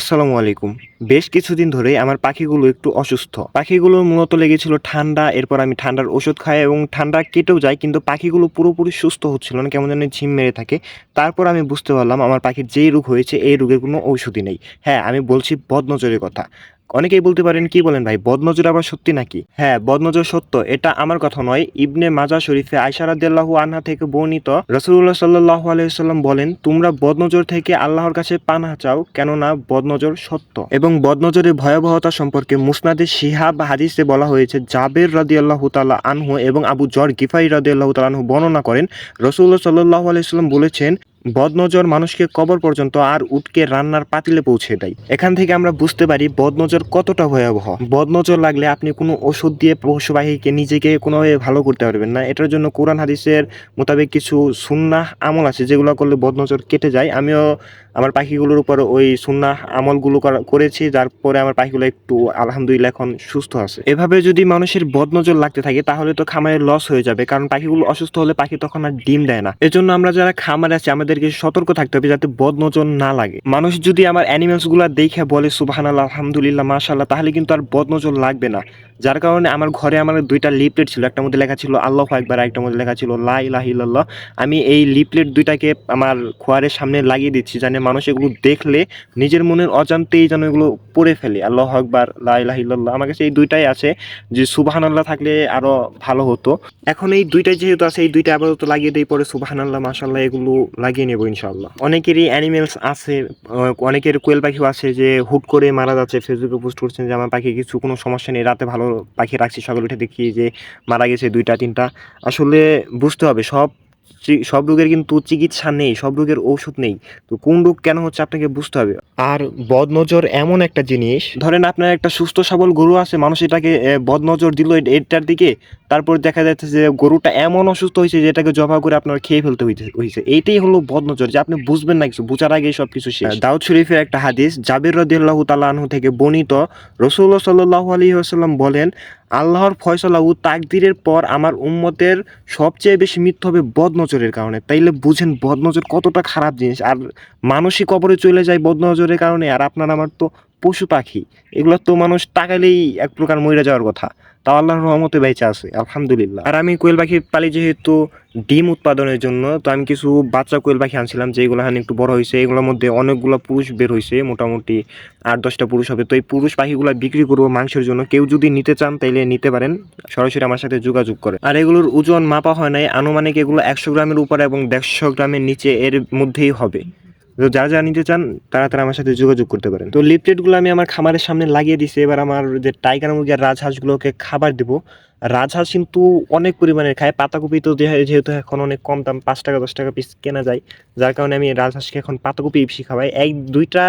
আসসালামু আলাইকুম বেশ কিছুদিন ধরেই আমার পাখিগুলো একটু অসুস্থ। পাখিগুলো মূলত লেগেছিল ঠান্ডা, এরপর আমি ঠান্ডার ওষুধ খাই এবং ঠান্ডা কেটেও যায়, কিন্তু পাখিগুলো পুরোপুরি সুস্থ হচ্ছিল না, কেমন যেন ঝিম মেরে থাকে। তারপর আমি বুঝতে পারলাম আমার পাখির যেই রোগ হয়েছে, এই রোগের কোনো ঔষধই নেই। হ্যাঁ আমি বলছি বদনজরের কথা। অনেকেই বলতে পারেন, কি বলেন ভাই, বদনজর আবার সত্যি নাকি? হ্যাঁ বদনজর সত্য, এটা আমার কথা নয়। ইবনে মাজা শরীফে আয়সারাদ্দাল্লাহু আনহা থেকে বর্ণিত রসুল্লাহ সাল্লাহ আলাইসাল্লাম বলেন, তোমরা বদনজর থেকে আল্লাহর কাছে পানাহ চাও, কেননা বদনজর সত্য এবং বদনজরের ভয়াবহতা সম্পর্কে মুসনাদে শিহাব হাদিসে বলা হয়েছে, জাবের রাদি আল্লাহ তালা আনহু এবং আবু জর গিফাই রাদি আল্লাহ আনহু বর্ণনা করেন। রসুল্লাহ সাল্লাহ আলাইসাল্লাম বলেছেন বদনজর মানুষকে কবর পর্যন্ত আর উটকে রান্নার পাতিলে পৌঁছে দেয়। এখান থেকে আমরা বুঝতে পারি বদনজর কতটা ভয়াবহ। বদনজর লাগলে আপনি কোনো ওষুধ দিয়ে পশুবাহীকে নিজেকে কোনোভাবে ভালো করতে পারবেন না। এটার জন্য কোরআন হাদিসের মোতাবেক কিছু সুন্নাহ আমল আছে, যেগুলো করলে বদনজর কেটে যায়। আমিও আমার পাখিগুলোর উপর ওই সুন্নাহ আমলগুলো করা- করেছি, যার পরে আমার পাখিগুলো একটু আলহামদুলিল্লাহ এখন সুস্থ আছে। এভাবে যদি মানুষের বদনজর লাগতে থাকে, তাহলে তো খামারের লস হয়ে যাবে, কারণ পাখিগুলো অসুস্থ হলে পাখি তখন আর ডিম দেয় না। এজন্য আমরা যারা খামারে আছি আমাদেরকে সতর্ক থাকতে হবে যাতে বদনজর না লাগে। মানুষ যদি আমার অ্যানিমেলসগুলা দেখে বলে সুবাহান আলহামদুলিল্লাহ মাশাল্লাহ তাহলে কিন্তু আর বদনজর লাগবে না। যার কারণে আমার ঘরে আমার দুইটা লিপলেট ছিল, একটা মধ্যে লেখা ছিল, আল্লাহ একবার একটার মধ্যে লেখা ছিল লাই ইলাহা ইল্লাল্লাহ আমি এই লিপলেট দুইটাকে আমার খোয়ারের সামনে লাগিয়ে দিচ্ছি জানে মানুষ এগুলো দেখলে নিজের মনের অজান্তেই যেন এগুলো পড়ে ফেলে, আল্লাহ আকবার লাই ইলাহা ইল্লাল্লাহ আমার কাছে এই দুইটাই আছে, যে সুবাহান আল্লাহ থাকলে আরও ভালো হতো। এখন এই দুইটাই যেহেতু আছে, এই দুইটা আপাতত লাগিয়ে দিই, পরে সুবাহান আল্লাহ মাসাল্লাহ এগুলো লাগিয়ে নেব ইনশাল্লাহ অনেকেরই অ্যানিমেলস আছে, অনেকের কোয়েল পাখিও আছে যে হুট করে মারা যাচ্ছে ফেসবুকে পোস্ট করছেন যে, আমার পাখি কিছু কোনো সমস্যা নেই, রাতে ভালো পাখি রাখছি সকালে উঠে দেখি যে মারা গেছে দুইটা তিনটা। আসলে বুঝতে হবে সব সব রোগের কিন্তু চিকিৎসা নেই সব রোগের ঔষধ নেই। তো কোন রোগ কেন হচ্ছে আপনাকে বুঝতে হবে? আর বদনজর এমন একটা জিনিস ধরেন আপনার একটা সুস্থ সবল গরু আছে মানুষ এটাকে বদনজর দিল এটার দিকে তারপর দেখা যাচ্ছে যে গরুটা এমন অসুস্থ হয়েছে যে এটাকে জবা করে আপনার খেয়ে ফেলতে হয়েছে এইটাই হলো বদনজর যে আপনি বুঝবেন না কিছু বুঝার আগেই সব কিছু শেষ দাউদ শরীফের একটা হাদিস জাবির রদিয়াল্লাহ তালাহু থেকে বর্ণিত রসুল্লাহ সাল্লাহ আলী আসাল্লাম বলেন আল্লাহর ফয়সলা ও তাকদিরের পর আমার উম্মতের সবচেয়ে বেশি মৃত্যু হবে বদনজরের কারণে। তাইলে বুঝেন বদনজর কতটা খারাপ জিনিস। আর মানসিক কবরে চলে যায় বদনজরের কারণে। আর আপনার আমার তো পশু পাখি, এগুলো তো মানুষ তাকালেই এক প্রকার মরে যাওয়ার কথা। তাও আল্লাহর রহমতে বেঁচে আছে, আলহামদুলিল্লাহ। আর আমি কোয়েল পাখি পালি যেহেতু ডিম উৎপাদনের জন্য, তো আমি কিছু বাচ্চা কোয়েল পাখি আনছিলাম যেগুলো এখন একটু বড় হয়েছে, এগুলোর মধ্যে অনেকগুলো পুরুষ বের হয়েছে, মোটামুটি আট দশটা পুরুষ হবে। তো এই পুরুষ পাখিগুলো বিক্রি করব মাংসের জন্য। কেউ যদি নিতে চান তাইলে নিতে পারেন, সরাসরি আমার সাথে যোগাযোগ করে। আর এগুলোর ওজন মাপা হয় নাই, আনুমানিক এগুলো একশো গ্রামের উপরে এবং দেড়শো গ্রামের নিচে এর মধ্যেই হবে। তো যারা যারা নিতে চান, তারা তারা আমার সাথে যোগাযোগ করতে পারেন। তো লিপলেটগুলো আমি আমার খামারের সামনে লাগিয়ে দিছি। এবার আমার যে টাইগার মুরগি আর রাজহাঁসগুলোকে খাবার দেবো। রাজহাঁস কিন্তু অনেক পরিমাণে খায়। পাতাকপি তো যেহেতু এখন অনেক কম দাম, পাঁচ টাকা, দশ টাকা পিস কেনা যায়। যার কারণে আমি রাজহাঁসকে এখন পাতাকপি বেশি খাওয়াই। এক, দুইটা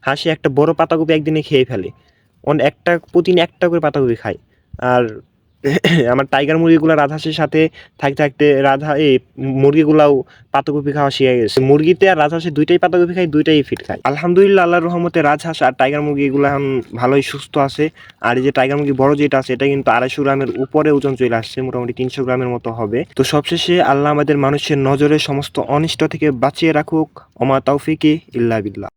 হাঁসি একটা বড় পাতাকপি একদিনে খেয়ে ফেলে। অন একটা প্রতিদিন একটা করে পাতাকপি খায়। আর আমার টাইগার মুরগিগুলো রাজহাঁসের সাথে থাকতে থাকতে রাধা এই মুরগিগুলাও পাতাকপি খাওয়া শিখে গেছে। মুরগিতে আর রাজহাঁসে দুইটাই পাতাকপি খায়, দুইটাই ফিট খায়। আলহামদুলিল্লাহ, আল্লাহর রহমতে রাজহাঁস আর টাইগার মুরগি এগুলো এখন ভালোই সুস্থ আছে। আর এই যে টাইগার মুরগি বড় যেটা আছে, এটা কিন্তু আড়াইশো গ্রামের উপরে ওজন চলে আসছে, মোটামুটি তিনশো গ্রামের মতো হবে। তো সবশেষে আল্লাহ আমাদের মানুষের নজরে সমস্ত অনিষ্ট থেকে বাঁচিয়ে রাখুক। অমা তৌফিকি ইল্লা বিল্লাহ।